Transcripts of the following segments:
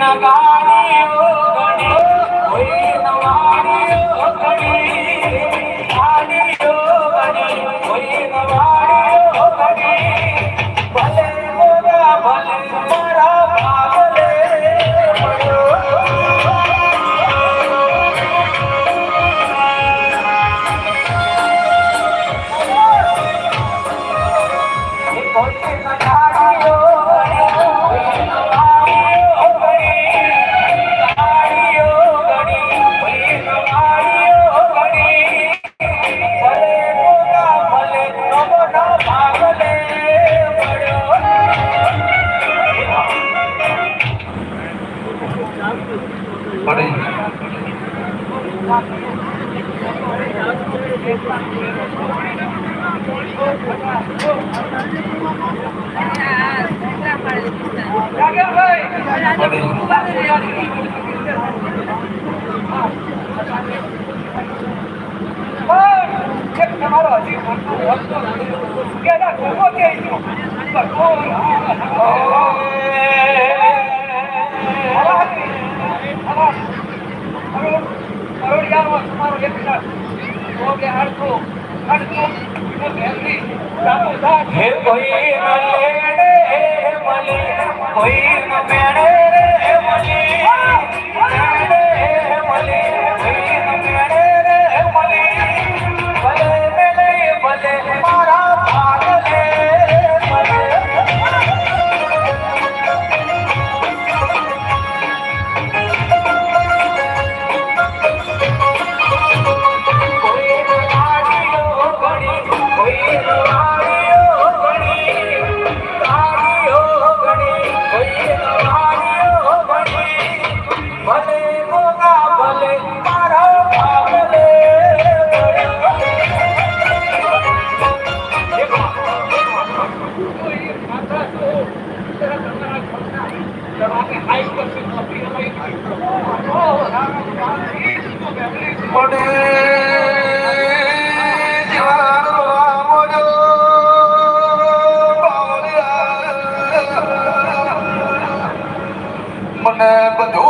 न गा પડે પડે તમારો હજી કરોડિયાનો તમારો એક ઓકે અડધો અડધો હેલ્ધી હેલ્ધી મળી કોઈ મેળે મળી भले मोगा भले तारा भले Morning. Manabato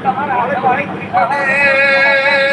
તમારા